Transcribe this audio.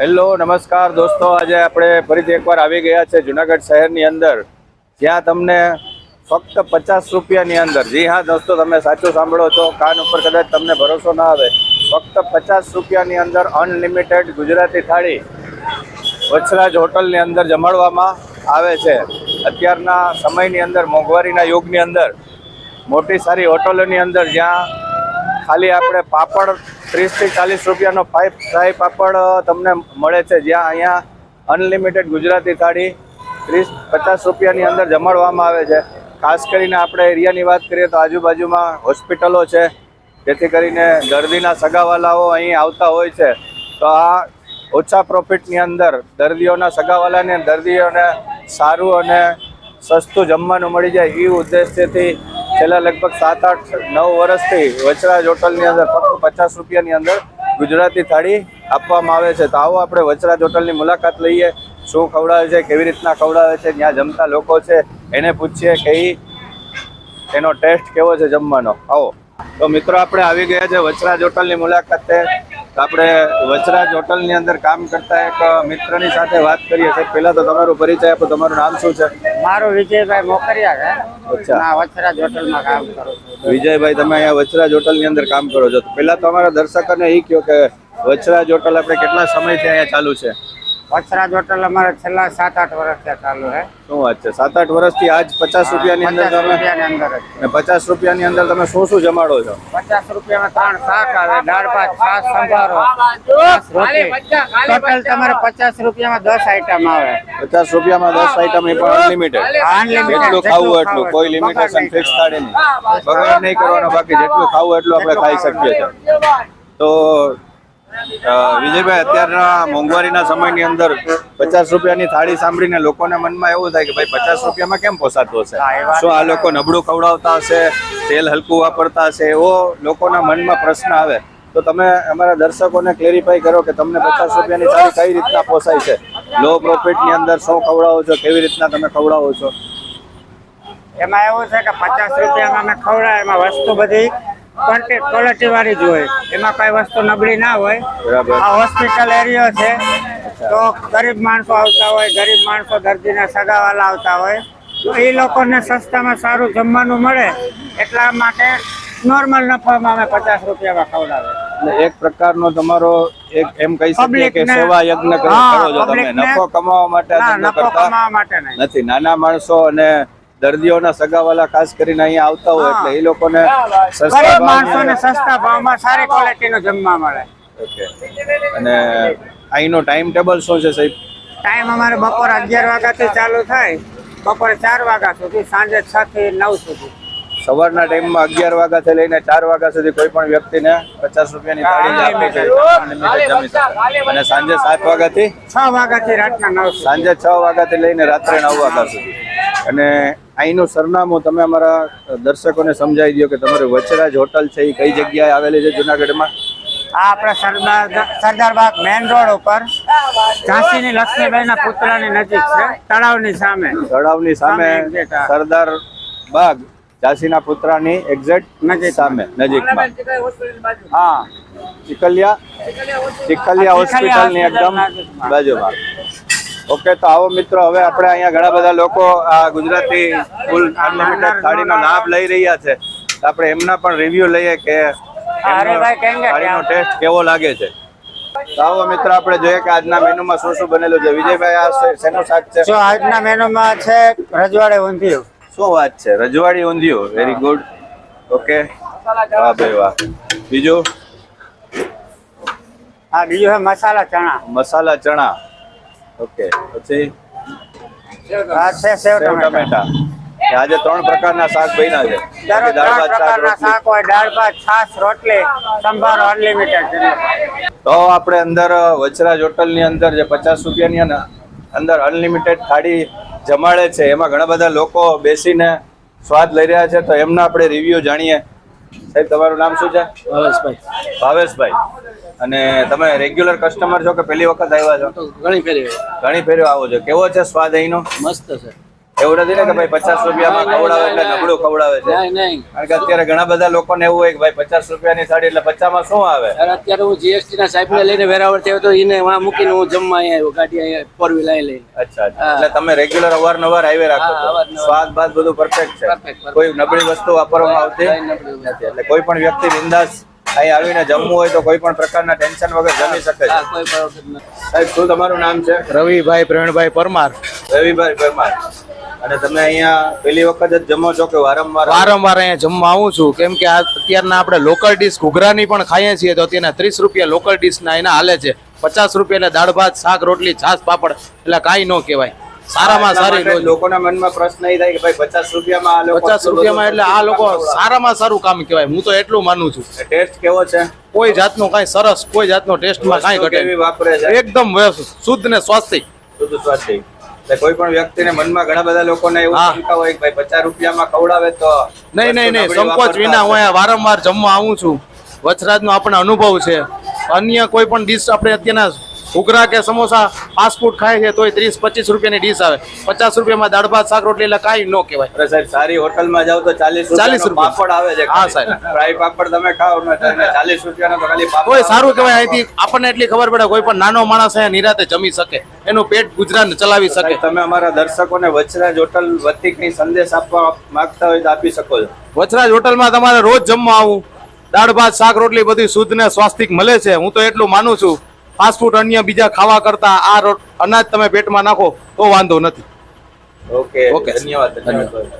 Hello, નમસ્કાર દોસ્તો. આજે આપણે ફરીથી એકવાર આવી ગયા છે જુનાગઢ શહેરની અંદર. જ્યાં તમને ફક્ત પચાસ રૂપિયાની અંદર. જી હા દોસ્તો, તમે સાચું સાંભળો છો. કાન ઉપર કદાચ તમને ભરોસો ના આવે. ફક્ત પચાસ રૂપિયાની અંદર અનલિમિટેડ ગુજરાતી થાળી વચ્છરાજ હોટલની અંદર જમાડવામાં આવે છે. અત્યારના સમયની અંદર, મોંઘવારીના યુગની અંદર, મોટી સારી હોટલોની અંદર જ્યાં ખાલી આપણે પાપડ ત્રીસથી ચાલીસ રૂપિયાનો પાઇપ ફ્રાય પાપડ તમને મળે છે. જ્યાં અહીંયા અનલિમિટેડ ગુજરાતી થાળી ત્રીસ, પચાસ રૂપિયાની અંદર જમાડવામાં આવે છે. ખાસ કરીને આપણે એરિયાની વાત કરીએ તો આજુબાજુમાં હોસ્પિટલો છે. જેથી કરીને દર્દીના સગાવાલાઓ અહીં આવતા હોય છે. તો આ ઓછા પ્રોફિટની અંદર દર્દીઓના સગાવાલાને દર્દીઓને સારું અને સસ્તું જમવાનું મળી જાય એ ઉદ્દેશ્યથી છેલ્લા લગભગ સાત, આઠ, નવ વર્ષથી વચરાજ હોટલની અંદર ફક્ત પચાસ રૂપિયાની અંદર ગુજરાતી થાળી આપવામાં આવે છે. તો આવો આપણે વચરાજ હોટલની મુલાકાત લઈએ. શું ખવડાવે છે, કેવી રીતના ખવડાવે છે, ત્યાં જમતા લોકો છે, એને પૂછીએ કે એનો ટેસ્ટ કેવો છે જમવાનો. આવો. તો મિત્રો, આપણે આવી ગયા છે વચરાજ હોટલની મુલાકાતે. આપણે વચરાજ હોટલની અંદર કામ કરતા એક મિત્રની સાથે વાત કરીએ છીએ પહેલા તો તમારો પરિચય આપો તમારું નામ શું છે? મારું વિજયભાઈ મોકરિયા છે. અચ્છા. ના વચરાજ હોટલમાં કામ કરું છું. વિજયભાઈ તમે અહીંયા વચરાજ હોટલની અંદર કામ કરો છો. પહેલા તો અમારા દર્શકોને એ કહો કે વચરાજ હોટલ આપણે કેટલા સમયથી અહીંયા ચાલુ છે? વચરાજ હોટલ અમારે છેલ્લા સાત આઠ વર્ષથી ચાલુ છે. શું વાત છે? સાત આઠ વર્ષથી આજ પચાસ રૂપિયાની અંદર તમે અંદર ને પચાસ રૂપિયાની અંદર તમે શું શું જમાડો છો? પચાસ રૂપિયામાં ત્રણ શાક આવે દાળ ભાત છાસ સંભારો ટોટલ તમારે પચાસ રૂપિયામાં દસ આઈટમ આવે. પચાસ રૂપિયામાં દસ આઈટમ એ પણ અનલિમિટેડ જેટલું ખાવું એટલું. કોઈ લિમિટેશન ફિક્સ થાળી નહીં. બગાડ નહીં કરવાનો. બાકી જેટલું ખાવું એટલું આપણે ખાઈ શકીએ છીએ. તો વિજયભાઈ અત્યારના મોંઘવારીના સમયની અંદર પચાસ રૂપિયાની થાળી સાંભળીને લોકોના મનમાં એવું થાય કે ભાઈ પચાસ રૂપિયામાં કેમ પોસાતું હશે? શું આ લોકો નબળું ખવડાવતા હશે? તેલ હલકું વાપરતા હશે? એવો લોકોના મનમાં પ્રશ્ન આવે. તો તમે અમારા દર્શકોને ક્લેરિફાઈ કરો કે તમને પચાસ રૂપિયાની થાળી કઈ રીતના પોસાય છે? લો પ્રોફિટની અંદર શું ખવડાવો છો? કેવી રીતના તમે ખવડાવો છો? એમાં એવું છે કે પચાસ રૂપિયામાં અમે ખવડાય એમાં વસ્તુ બધી ક્વોલિટી વાળી જ હોય. એમાં કઈ વસ્તુ નબળી ના હોય. આ હોસ્પિટલ એરિયો છે. તો ગરીબ માણસો આવતા હોય ગરીબ માણસો દર્દીના સગાવાલા આવતા હોય. તો એ લોકોને સસ્તામાં સારું જમવાનું મળે. એટલા માટે નોર્મલ નફામાં અમે પચાસ રૂપિયામાં ખવડાવે એટલે એક પ્રકારનો તમારો એક એમ કહી શકીએ કે સેવા યજ્ઞ કરો છો તમે. નફો કમાવા માટે નફો કમાવા માટે નથી. નાના માણસો અને દર્દીઓના સગાવાલા ખાસ કરીને અહીંયા આવતા હોય. એટલે એ લોકોને સસ્તા માણસોને સસ્તા ભાવમાં સારી ક્વોલિટીનો જમવા મળે. ઓકે. અને અહીંનો ટાઈમ ટેબલ શું છે સાહેબ? ટાઈમ અમારે બપોર અગિયાર વાગ્યાથી ચાલુ થાય. બપોરે ચાર વાગ્યા સુધી સાંજે છ થી નવ સુધી. સવારના ટાઈમમાં અગિયાર વાગ્યાથી લઈને ચાર વાગ્યા સુધી કોઈ પણ વ્યક્તિને પચાસ રૂપિયાની થાળી જમી શકે. અને સાંજે સાત વાગ્યાથી છ વાગ્યાથી રાતના નવ સાંજે છ વાગ્યાથી લઈને રાત્રે નવ વાગ્યા સુધી. અને અહીંનું સરનામું તમે અમારા દર્શકોને સમજાવી દો કે તમારું વચરાજ હોટલ છે એ કઈ જગ્યાએ આવેલી છે જુનાગઢમાં આ આપણા સરદાર સરદારબાગ મેઇન રોડ ઉપર ઝાંસીની લક્ષ્મીબાઈના પુતળાની નજીક છે તળાવની સામે તળાવની સામે. સરદાર બાગ ઝાંસીના પુત્રાની એક્ઝેક્ટ નજીક. સામે નજીકમાં હા ચિકલિયા ચિકલિયા હોસ્પિટલની એકદમ. બાજુમાં ઓકે તો આવો મિત્રો હવે આપણે અહીંયા ઘણા બધા લોકો આ ગુજરાતી ફૂલ અનલિમિટેડ થાળીનો લાભ લઈ રહ્યા છે. આપણે એમના પણ રિવ્યુ લઈએ કે થાળીનો ટેસ્ટ કેવો લાગે છે. તો આવો મિત્રો આપણે જોઈએ કે આજના મેનુમાં શું શું બનેલું છે. વિજયભાઈ આ શેનું શાક છે? જો આજના મેનુમાં છે રજવાડે ઊંધિયું. શું વાત છે? રજવાડી ઊંધિયું. Very good okay. વાહ ભાઈ વાહ. બીજું? આ બીજું છે મસાલા ચણા. મસાલા ચણા. ઓકે પછી? આ છે સેવ ટમેટા. આજે ત્રણ પ્રકારના શાક બન્યા છે. ત્રણ પ્રકારના શાક હોય દાળ ભાત છાશ રોટલી સંભાર અનલિમિટેડ તો આપણે અંદર વચરાજ હોટલની અંદર જે પચાસ રૂપિયાની અને અંદર અનલિમિટેડ થાળી જમાડે છે એમાં ઘણા બધા લોકો બેસીને સ્વાદ લઈ રહ્યા છે તો એમના આપણે રિવ્યુ જાણીએ. સાહેબ તમારું નામ શું છે? ભાવેશભાઈ. ભાવેશભાઈ. અને તમે રેગ્યુલર કસ્ટમર છો કે પહેલી વખત આવ્યા છો? ઘણી ફેરી ઘણી ફેરી આવો છો. કેવો છે સ્વાદ અહીંનો? મસ્ત છે. એવું નથી ને કે ભાઈ પચાસ રૂપિયામાં ખવડાવે એટલે નબળું ખવડાવે છે? કારણ કે અત્યારે ઘણા બધા લોકોને એવું હોય કે ભાઈ પચાસ રૂપિયાની સાડી એટલે પચાસમાં શું આવે? અત્યારે હું જીએસટી ના સાહેબ લઈને વેરાવળ થયો તો એને વાં મૂકીને હું જમવા અહીંયા આવ્યો ગાડી અહીંયા ફોર વ્હીલ અહીં લઈને. અચ્છા એટલે તમે રેગ્યુલર અવારનવાર હાઈવે રાખો. સ્વાદ બાદ બધું પરફેક્ટ છે. કોઈ નબળી વસ્તુ વાપરવામાં આવતી. નથી. એટલે કોઈ પણ વ્યક્તિ બિંદાસ અહીં આવીને જમવું હોય તો કોઈ પણ પ્રકારના ટેન્શન વગર જમી શકે છે. સાહેબ શું તમારું નામ છે? રવિભાઈ પ્રવીણભાઈ પરમાર. રવિભાઈ પરમાર. અને તમે અહીંયા પહેલી વખત જ જમો છો કે વારંવાર? વારંવાર અહીંયા જમવા આવું છું. કેમ કે આ અત્યારના આપણે લોકલ ડીશ ઘૂઘરાની પણ ખાઈએ છીએ તો અત્યારના ત્રીસ રૂપિયા લોકલ ડીશના એના હાલે છે. પચાસ રૂપિયા એટલે દાળ ભાત શાક રોટલી છાશ પાપડ એટલે કાંઈ ન કહેવાય. સારામાં સારી લોકોના મનમાં પ્રશ્ન એ થાય કે ભાઈ પચાસ રૂપિયામાં પચાસ રૂપિયામાં એટલે આ લોકો સારામાં સારું કામ કહેવાય. હું તો એટલું માનું છું. ટેસ્ટ કેવો છે? કોઈ જાતનો કાંઈ સરસ કોઈ જાતનો ટેસ્ટમાં કાંઈ ઘટે વાપરે છે? એકદમ શુદ્ધ ને સ્વાસ્થિક શુદ્ધ સ્વાસ્થ્ય એટલે કોઈ પણ વ્યક્તિને મનમાં ઘણા બધા લોકોને એવું. શંકા હોય કે ભાઈ પચાસ રૂપિયામાં ખવડાવે તો નહીં નહીં નહીં. સંકોચ વિના હું અહીંયા વારંવાર જમવા આવું છું. વચરાજનો આપણને અનુભવ છે. અન્ય કોઈ પણ ડીશ આપણે અત્યારના ઘૂઘરા કે સમોસા ફાસ્ટ ફૂડ ખાય છે તોય ત્રીસ પચીસ રૂપિયાની ડીશ આવે. પચાસ રૂપિયામાં દાળ ભાત શાક રોટલી એટલે કાંઈ ન કહેવાય. અરે સાહેબ સારી હોટલમાં જાવ તો ચાલીસ 40 રૂપિયા. પાપડ આવે છે હા, સાહેબ. ફ્રાય પાપડ તમે ખાઓ ચાલીસ રૂપિયાનો તો ખાલી કોઈ સારું કહેવાય અહીંથી. આપણને એટલી ખબર પડે કોઈ પણ નાનો માણસ અહીંયા નિરાતે જમી શકે. એનું પેટ ગુજરાત ચલાવી શકે. તમે અમારા દર્શકોને વચરાજ હોટલ વતી કઈ સંદેશ આપવા માંગતા હોય તો આપી શકો છો. વચરાજ હોટલમાં તમારે રોજ જમવા આવું. દાળ ભાત શાક રોટલી બધી શુદ્ધ ને સ્વાસ્થિક મળે છે. હું તો એટલું માનું છું. ફાસ્ટ ફૂડ અન્ય બીજા ખાવા કરતા આ અનાજ તમે પેટમાં નાખો તો વાંધો નથી. Okay okay. ધન્યવાદ. ધન્યવાદ.